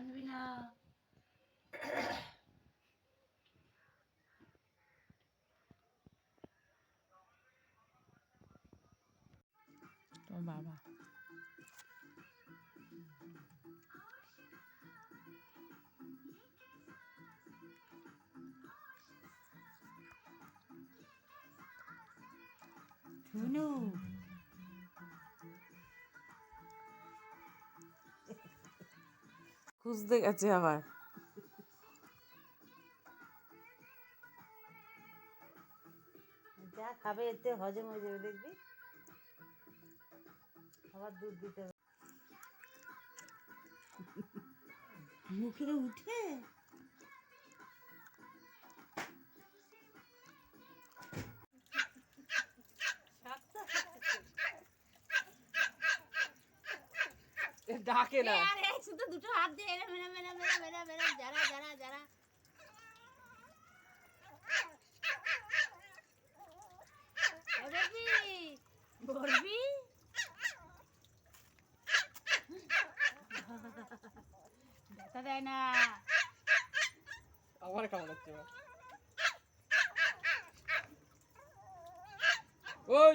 কানবি না তোমার বাবা শুনু খুঁজতে গেছে আবার। যা খাবে এতে হজম হয়ে যাবে দেখবি? আবার দুধ দিতে হবে। মুখে উঠে। ডাকে না। আরে শুধু দুটো হাত দিয়ে এরম এরম এরম এরম এরম এরম যারা যারা যারা। বলবি ব্যথা দেয় না। আমার। ওই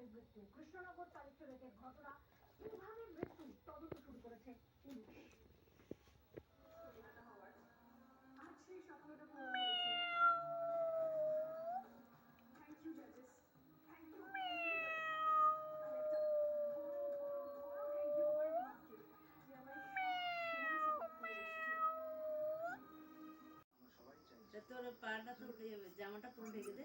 সরকারি মৃত্যু কৃষ্ণনগর কালেক্টরেটের ঘটনা কীভাবে মৃত্যু তদন্ত শুরু করেছে পুলিশ? তোর পাটা তো উঠে যাবে, জামাটা পুরো ঢেকে দে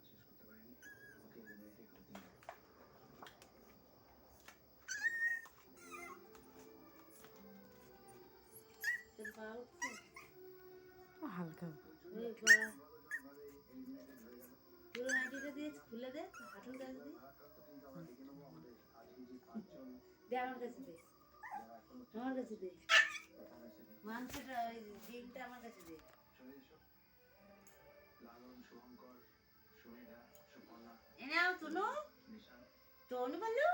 হালকা। খুলে দে হাঁটুটা দিয়ে দে আমার কাছে দে আমার কাছে দে মাংসটা ওই ডিমটা আমার কাছে দে এনে আও তুনু? তনু বলু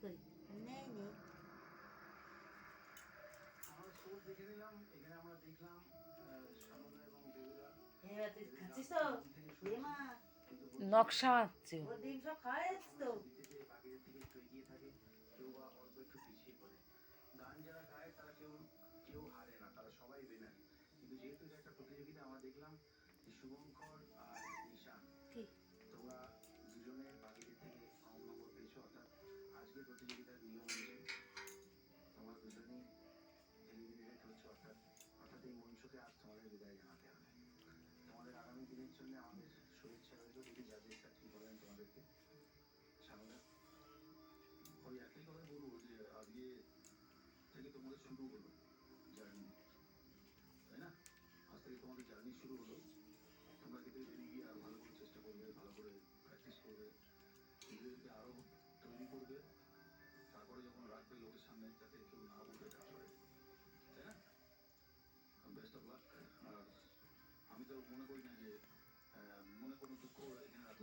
কই নেই নেই। এবার তুই খাচ্ছিস তো? এ মা। নকশা আঁকছে ও। ওর ডিম সব খাওয়াইছিস তো। কি এই প্রতিযোগিতার নিয়ম অনুযায়ী তোমার দুজনেই হেরিয়ে অর্থাৎ অর্থাৎ এই মঞ্চকে আজ তোমাদের বিদায় জানাতে হবে তোমাদের আগামী দিনের জন্য আমাদের শুভেচ্ছা রইল যদি জাজের চাকরি বলেন তোমাদেরকে স্বাগত ওই একই কথা বলব যে আজকে থেকে তোমাদের শুরু হলো জার্নি তাই না আজ থেকে তোমাদের জার্নি শুরু হলো তোমরা কিন্তু বেরিয়ে গিয়ে আরও ভালো করে চেষ্টা করবে ভালো করে প্র্যাকটিস করবে নিজেদেরকে আরও তৈরি করবে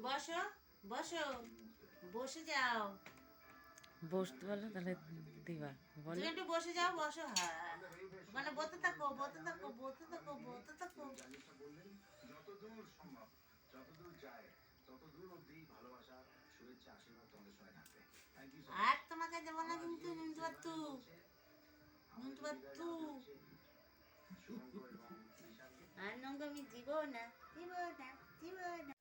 বসো বসো বসে যাও। বসতে বলে তাহলে দিবা বলে। একটু বসে যাও বসো হ্যাঁ। মানে বলতে থাকো বলতে থাকো বলতে থাকো বলতে থাকো। আর তোমাকে দেবো না কিন্তু নুনটু বাত্তু নুনটু বাত্তু আর নঙ্গ আমি দিব না দিব না দিব না।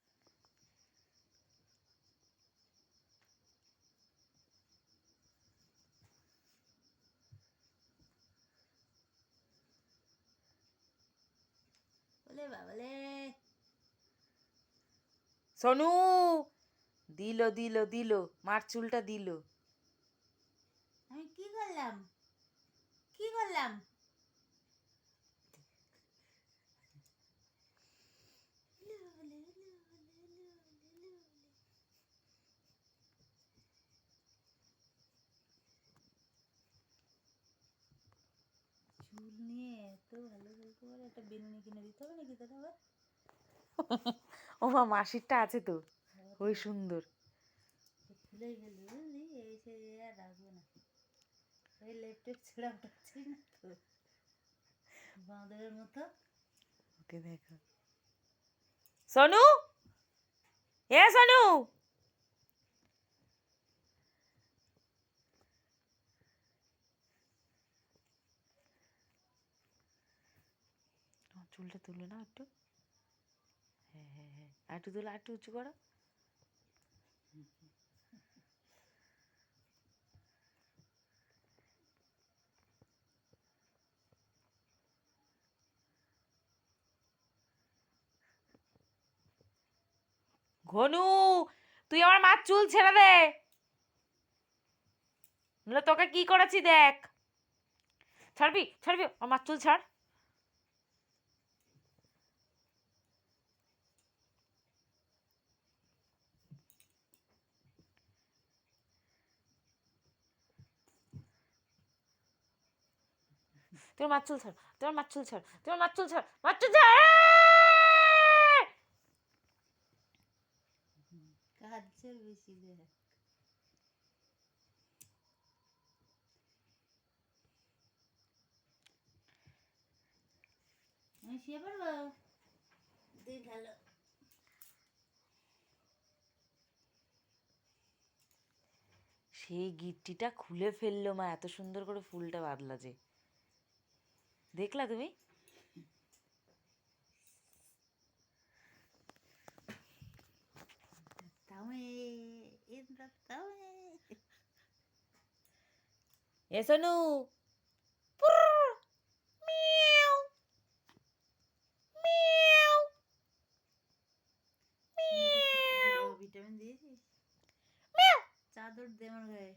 বাবালে। সোনু! দিল দিল দিল মার চুলটা দিল। আমি কি করলাম? কি করলাম? চুল নিয়ে এত ভালো পারে একটা বেনুনি কিনে দিতে হবে নাকি তোর আবার? ও মা মাসিরটা আছে তো। ওই সুন্দর। খুলেই বুঝলি? এই সে আর রাখব না। ওই ল্যাপটপ না তো। বাঁদরের মতো। ওকে দেখো। সোনু? এ সোনু? চুলটা তুলে না একটু। হ্যাঁ হ্যাঁ হ্যাঁ। একটু তুলে একটু উঁচু করো। ঘনু, তুই আমার মার চুল ছেড়ে দে। তোকে কি করেছি দেখ। ছাড়বি ছাড়বি, আমার মার চুল ছাড়। তোমার মাছুল ছাড় তোমার মাছুল ছাড় তোমার মাছুল ছাড় ছাড়! সেই গিট্টিটা খুলে ফেলল মা এত সুন্দর করে ফুলটা বাদলা যে। দেখলা তুমি? এ সোনু। ভিটামিন দিয়েছিস? চাদর দে আমার গায়ে।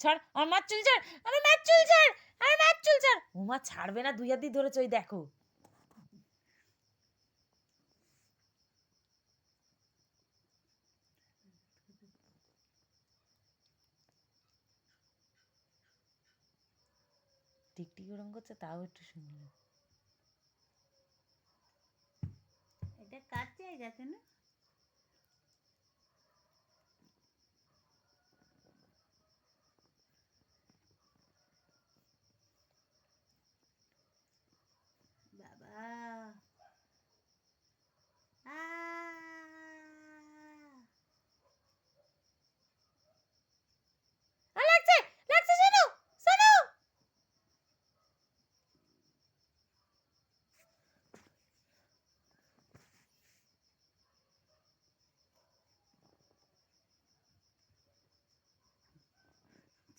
ছাড় আমার মাছ চুল ছাড় আমার মাছ চুল ছাড় আমার মাছ চুল ছাড়। ও মা ছাড়বে না দুই হাত দিয়ে ধরেছে ওই দেখো। টিকটিক ওরম করছে তাও একটু শুনলো এটা কার জায়গা কেন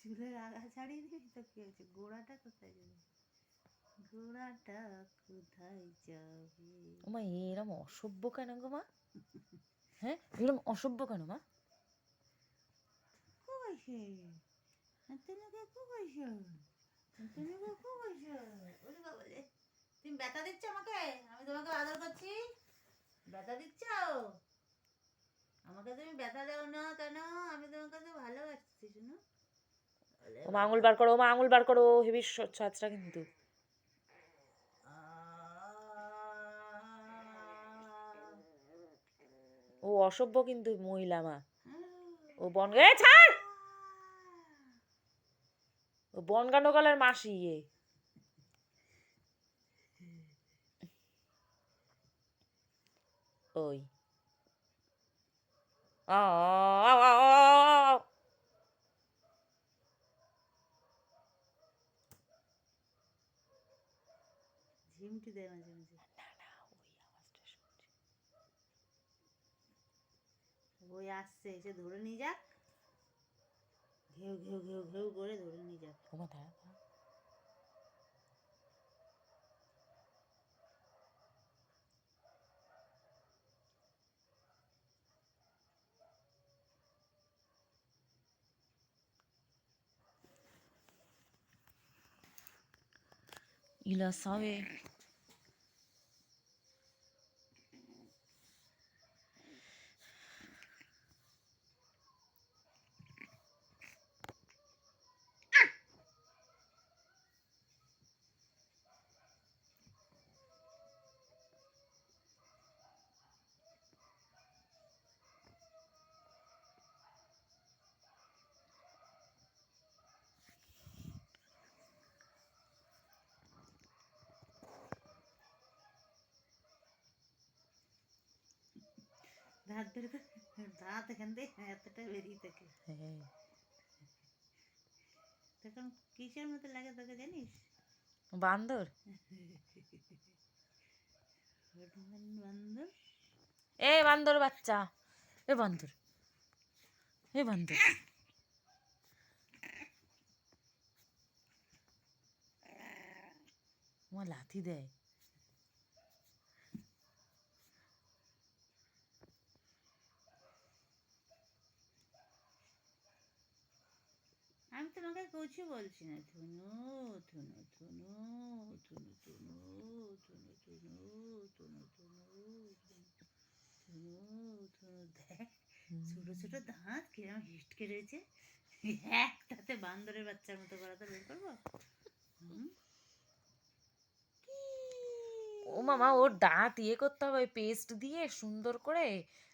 চুলের আগা ছাড়িয়ে তো কি হয়েছে? গোড়াটা কোথায় যাবে গোড়াটা কোথায় যাবে? এরম অসভ্য কেন গো মা? হ্যাঁ এরম অসভ্য কেন মা? কইছে তুমি কইছে তুমি কইছে ওরে বাবা তুমি ব্যথা দিচ্ছ আমাকে? আমি তোমাকে আদর করছি। ব্যথা দিচ্ছ? আমাকে তুমি ব্যথা দাও না ওমা আঙুল বার করো ওমা আঙুল বার করো হেবি ছাঁচটা কিন্তু। ও অসভ্য কিন্তু মহিলা মা। ও ছাড়! ও মাসি ইয়ে ওই। আ ঝিমটি দেয় মাঝে মাঝে না না ওই আওয়াজটা শুনছি ওই আসছে এসে ধরে নিয়ে যাক ঘেউ ঘেউ ঘেউ ঘেউ করে ধরে নিয়ে যাক ও মা দাঁড়া দাঁত বের করে দাঁত এখান থেকে এতটা বেরিয়ে থাকে তখন কিসের মতো লাগে তোকে জানিস বান্দর বান্দর এ বান্দর বাচ্চা এ বান্দর এ বান্দর আমার লাথি দেয় আমি তোমাকে কিছু বলছি না ধুনু ধুনু ধুনু ধুনু ধুনু ধুনু ধুনু ধুনু ধুনু ধুনু ধুনু দেখ ছোট ছোট দাঁত কিরম হিটকে রয়েছে একটাতে বান্দরের বাচ্চার মতো করা তো বের করব ও মামা ওর দাঁত ইয়ে করতে হবে পেস্ট দিয়ে সুন্দর করে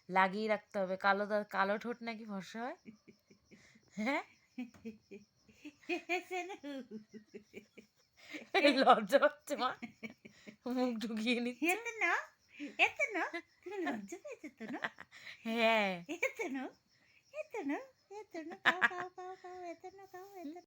লাগিয়ে রাখতে হবে কালো দাঁত কালো ঠোঁট নাকি ফর্সা হয় হ্যাঁ সেনু লজ্জা হচ্ছে মা মুখ ঢুকিয়ে নিচ্ছে এতে না এতে না তুমি লজ্জা পেয়েছ তো না হ্যাঁ এতে না এতে না এতে না খাও খাও খাও খাও এতে না খাও এতে না